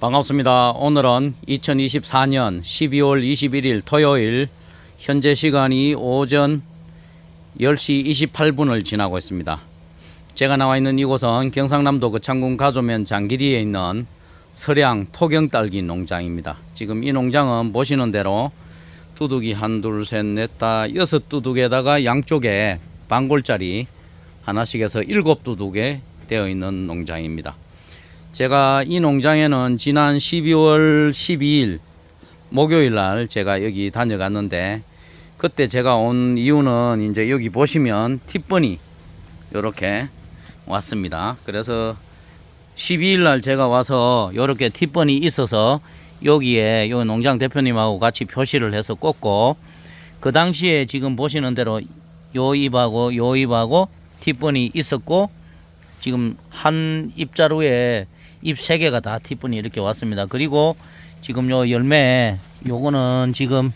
반갑습니다. 오늘은 2024년 12월 21일 토요일 현재 시간이 오전 10시 28분을 지나고 있습니다. 제가 나와 있는 이곳은 경상남도 거창군 가조면 장기리에 있는 서량 토경딸기 농장입니다. 지금 이 농장은 보시는 대로 두둑이 한, 둘, 셋, 넷, 다 여섯 두둑에다가 양쪽에 반골짜리 하나씩 해서 일곱 두둑에 되어 있는 농장입니다. 제가 이 농장에는 지난 12월 12일 목요일 날 제가 여기 다녀갔는데 그때 제가 온 이유는 이제 여기 보시면 팁번이 이렇게 왔습니다. 그래서 12일 날 제가 와서 이렇게 팁번이 있어서 여기에 요 농장 대표님하고 같이 표시를 해서 꽂고 그 당시에 지금 보시는 대로 요 잎하고 요 잎하고 팁번이 있었고 지금 한 입자루에 잎세 개가 다 티분이 이렇게 왔습니다. 그리고 지금 요 열매 요거는 지금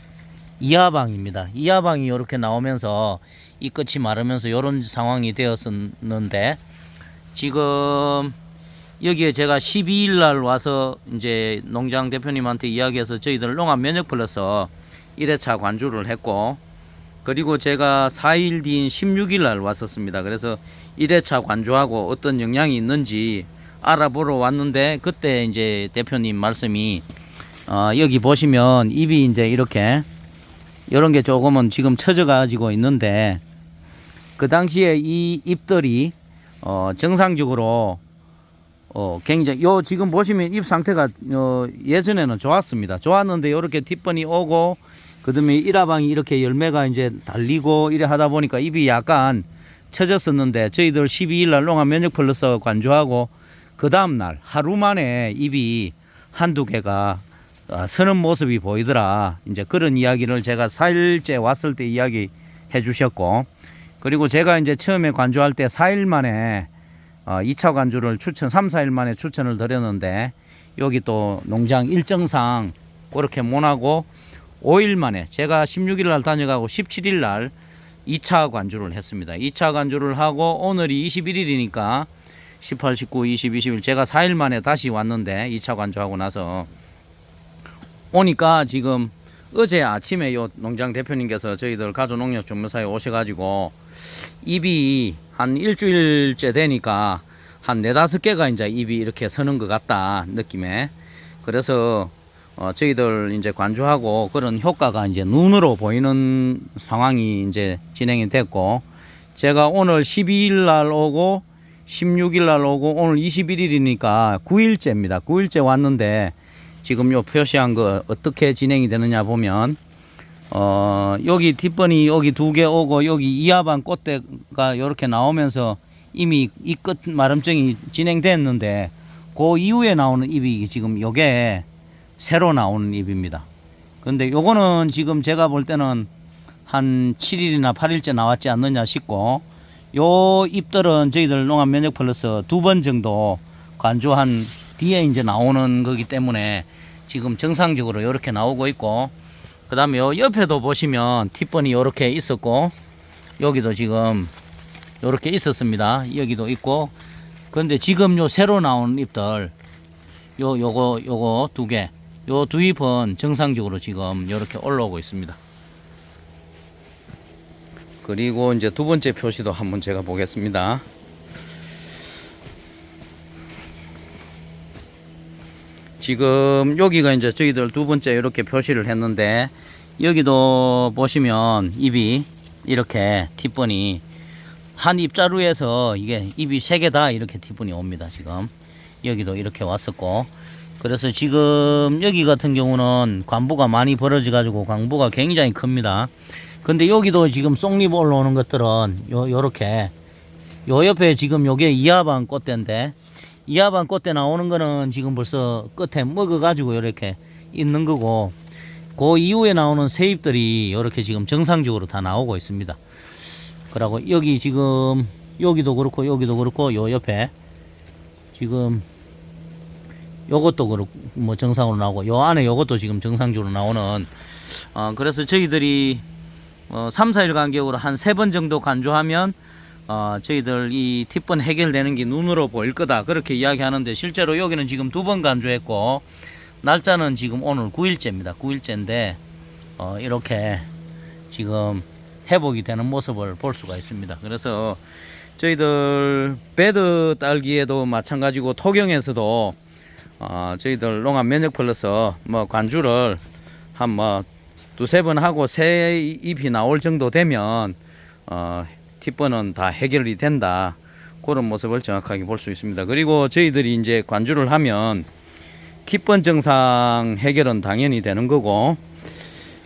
이하방입니다. 이하방이 이렇게 나오면서 이 끝이 마르면서 이런 상황이 되었었는데 지금 여기에 제가 12일 날 와서 이제 농장 대표님한테 이야기해서 저희들 농업 면역 플러스 1회차 관주를 했고 그리고 제가 4일 뒤인 16일 날 왔었습니다. 그래서 1회차 관주하고 어떤 영향이 있는지 알아보러 왔는데 그때 이제 대표님 말씀이 어, 여기 보시면 잎이 이제 이렇게 이런 게 조금은 지금 처져 가지고 있는데 그 당시에 이 잎들이 어, 정상적으로 어, 굉장히 요 지금 보시면 잎 상태가 어, 예전에는 좋았습니다. 좋았는데 이렇게 뒷번이 오고 그다음에 일화방이 이렇게 열매가 이제 달리고 이래 하다 보니까 잎이 약간 처졌었는데 저희들 12일 날 농업 면역 플러스 관주하고 그 다음 날 하루 만에 잎이 한두 개가 어, 서는 모습이 보이더라. 이제 그런 이야기를 제가 4일째 왔을 때 이야기 해 주셨고 그리고 제가 이제 처음에 관주할 때 4일 만에 어, 2차 관주를 추천 3, 4일 만에 추천을 드렸는데 여기 또 농장 일정상 그렇게 못하고 5일 만에 제가 16일 날 다녀가고 17일 날 2차 관주를 했습니다. 2차 관주를 하고 오늘이 21일이니까 18, 19, 20, 21 제가 4일 만에 다시 왔는데 2차 관주하고 나서 오니까 지금 어제 아침에 요 농장 대표님께서 저희들 가조농협 전문사에 오셔가지고 입이 한 일주일째 되니까 한 네다섯 개가 이제 입이 이렇게 서는 것 같다 느낌에. 그래서 어 저희들 이제 관주하고 그런 효과가 이제 눈으로 보이는 상황이 이제 진행이 됐고 제가 오늘 12일 날 오고 16일 날 오고 오늘 21일이니까 9일째입니다. 9일째 왔는데 지금 요 표시한 거 어떻게 진행이 되느냐 보면 어 여기 뒷번이 여기 두 개 오고 여기 이하반 꽃대가 이렇게 나오면서 이미 이 끝 마름증이 진행됐는데 그 이후에 나오는 잎이 지금 요게 새로 나오는 잎입니다. 근데 요거는 지금 제가 볼 때는 한 7일이나 8일째 나왔지 않느냐 싶고 요 잎들은 저희들 농업 면역 플러스 두 번 정도 간주한 뒤에 이제 나오는 거기 때문에 지금 정상적으로 이렇게 나오고 있고 그 다음에 요 옆에도 보시면 팁번이 이렇게 있었고 여기도 지금 이렇게 있었습니다. 여기도 있고. 근데 지금 요 새로 나온 잎들 요 요거 요거 두 개 요 두 잎은 정상적으로 지금 이렇게 올라오고 있습니다 그리고 이제 두 번째 표시도 한번 제가 보겠습니다. 지금 여기가 이제 저희들 두 번째 이렇게 표시를 했는데 여기도 보시면 잎이 이렇게 뒷번이 한 입자루에서 이게 잎이 세 개 다 이렇게 뒷번이 옵니다 지금. 여기도 이렇게 왔었고. 그래서 지금 여기 같은 경우는 관부가 많이 벌어져 가지고 광부가 굉장히 큽니다 근데 여기도 지금 쏙잎 올라오는 것들은 요 요렇게 요 옆에 지금 요게 이하반 꽃대인데 이하반 꽃대 나오는 거는 지금 벌써 끝에 먹어 가지고 이렇게 있는 거고 그 이후에 나오는 새잎들이 이렇게 지금 정상적으로 다 나오고 있습니다. 그리고 여기 지금 여기도 그렇고 여기도 그렇고 요 옆에 지금 요것도 그렇고 뭐 정상으로 나오고 요 안에 요것도 지금 정상적으로 나오는 어 그래서 저희들이 어 3, 4일 간격으로 한 세 번 정도 간주하면 어, 저희들 이 팁번 해결되는 게 눈으로 보일 거다 그렇게 이야기하는데 실제로 여기는 지금 두 번 간주했고 날짜는 지금 오늘 9일째입니다. 9일째인데 어, 이렇게 지금 회복이 되는 모습을 볼 수가 있습니다. 그래서 저희들 베드 딸기에도 마찬가지고 토경에서도 어, 저희들 농업 면역 플러스 뭐 관주를 한뭐 두세 번 하고 새 잎이 나올 정도 되면 어, 팁번은 다 해결이 된다. 그런 모습을 정확하게 볼 수 있습니다. 그리고 저희들이 이제 관주를 하면 kit번 증상 해결은 당연히 되는 거고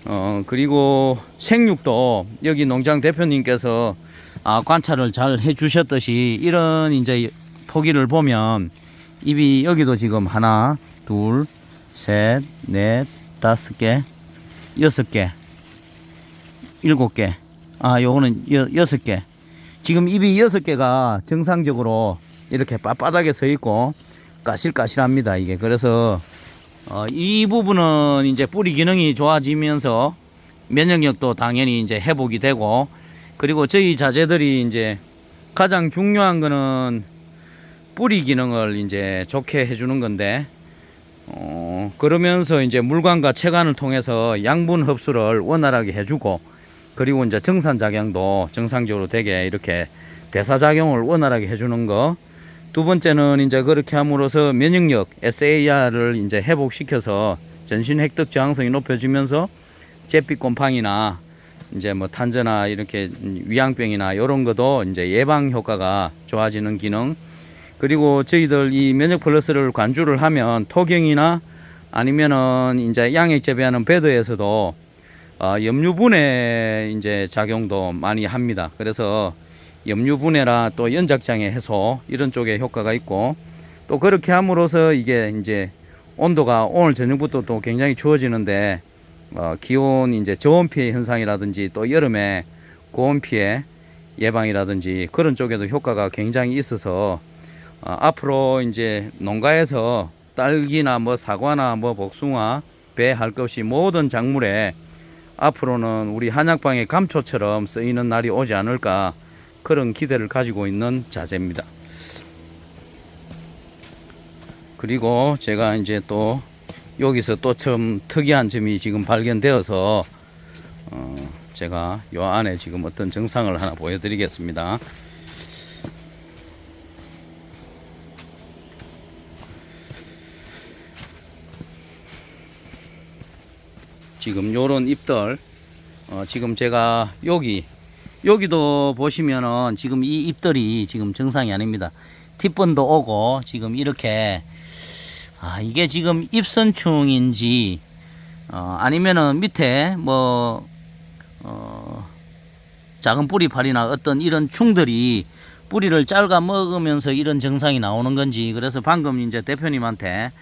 어 그리고 생육도 여기 농장 대표님께서 아 관찰을 잘 해주셨듯이 이런 이제 포기를 보면 입이 여기도 지금 하나 둘 셋 넷 다섯 개 여섯 개 일곱 개 아 요거는 여, 여섯 개. 지금 입이 여섯 개가 정상적으로 이렇게 빳빳하게 서 있고 까실까실합니다 이게. 그래서 어, 이 부분은 이제 뿌리 기능이 좋아지면서 면역력도 당연히 이제 회복이 되고 그리고 저희 자재들이 이제 가장 중요한 거는 뿌리 기능을 이제 좋게 해주는 건데 어, 그러면서 이제 물관과 체관을 통해서 양분 흡수를 원활하게 해주고 그리고 이제 정산 작용도 정상적으로 되게 이렇게 대사 작용을 원활하게 해주는 거. 두 번째는 이제 그렇게 함으로써 면역력 SAR을 이제 회복시켜서 전신 획득 저항성이 높여지면서 잿빛 곰팡이나 이제 뭐 탄저나 이렇게 위양병이나 이런 것도 이제 예방 효과가 좋아지는 기능. 그리고 저희들 이 면역 플러스를 관주를 하면 토경이나 아니면은 이제 양액 재배하는 배드에서도 어, 염류분해 이제 작용도 많이 합니다. 그래서 염류분해라 또 연작장애 해소 이런 쪽에 효과가 있고 또 그렇게 함으로써 이게 이제 온도가 오늘 저녁부터 또 굉장히 추워지는데 어, 기온 이제 저온 피해 현상이라든지 또 여름에 고온 피해 예방이라든지 그런 쪽에도 효과가 굉장히 있어서 어, 앞으로 이제 농가에서 딸기나 뭐 사과나 뭐 복숭아 배 할 것 없이 모든 작물에 앞으로는 우리 한약방의 감초처럼 쓰이는 날이 오지 않을까 그런 기대를 가지고 있는 자재입니다. 그리고 제가 이제 또 여기서 또 좀 특이한 점이 지금 발견되어서 어 제가 요 안에 지금 어떤 증상을 하나 보여드리겠습니다. 지금 요런 잎들 어, 지금 제가 여기 여기도 보시면은 지금 이 잎들이 지금 정상이 아닙니다. 팁번도 오고 지금 이렇게 아 이게 지금 잎선충인지 어, 아니면은 밑에 뭐 어, 작은 뿌리팔이나 어떤 이런 충들이 뿌리를 짧아 먹으면서 이런 증상이 나오는 건지 그래서 방금 이제 대표님한테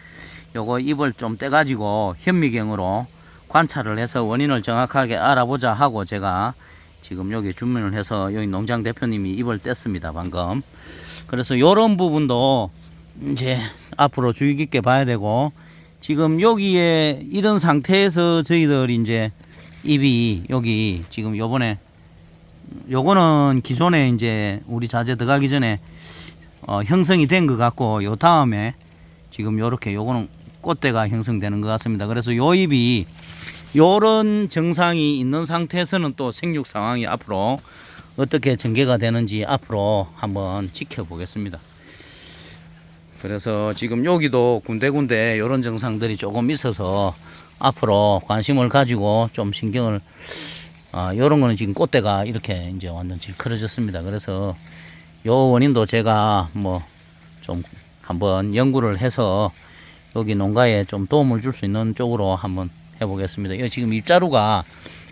요거 잎을 좀 떼가지고 현미경으로 관찰을 해서 원인을 정확하게 알아보자 하고 제가 지금 여기 주문을 해서 여기 농장 대표님이 입을 뗐습니다 방금. 그래서 요런 부분도 이제 앞으로 주의 깊게 봐야 되고 지금 여기에 이런 상태에서 저희들 이제 입이 여기 지금 요번에 요거는 기존에 이제 우리 자재 들어가기 전에 어, 형성이 된 것 같고 요 다음에 지금 요렇게 요거는 꽃대가 형성되는 것 같습니다. 그래서 요 잎이 요런 증상이 있는 상태에서는 또 생육 상황이 앞으로 어떻게 전개가 되는지 앞으로 한번 지켜보겠습니다. 그래서 지금 여기도 군데군데 이런 증상들이 조금 있어서 앞으로 관심을 가지고 좀 신경을 아, 요런 거는 지금 꽃대가 이렇게 이제 완전 질커져졌습니다. 그래서 요 원인도 제가 뭐 좀 한번 연구를 해서 여기 농가에 좀 도움을 줄 수 있는 쪽으로 한번 해보겠습니다. 이거 지금 입자루가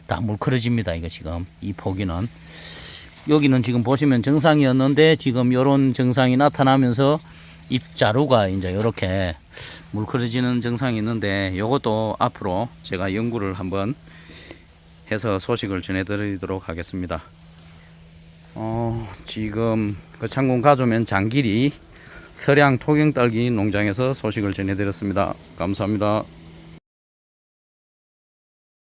다 물커러집니다. 이거 지금 이 포기는 여기는 지금 보시면 정상이었는데 지금 요런 증상이 나타나면서 입자루가 이제 이렇게 물커러지는 증상이 있는데 요것도 앞으로 제가 연구를 한번 해서 소식을 전해드리도록 하겠습니다. 어, 지금 그 창군 가조면 장길이 서량 토경딸기 농장에서 소식을 전해드렸습니다. 감사합니다.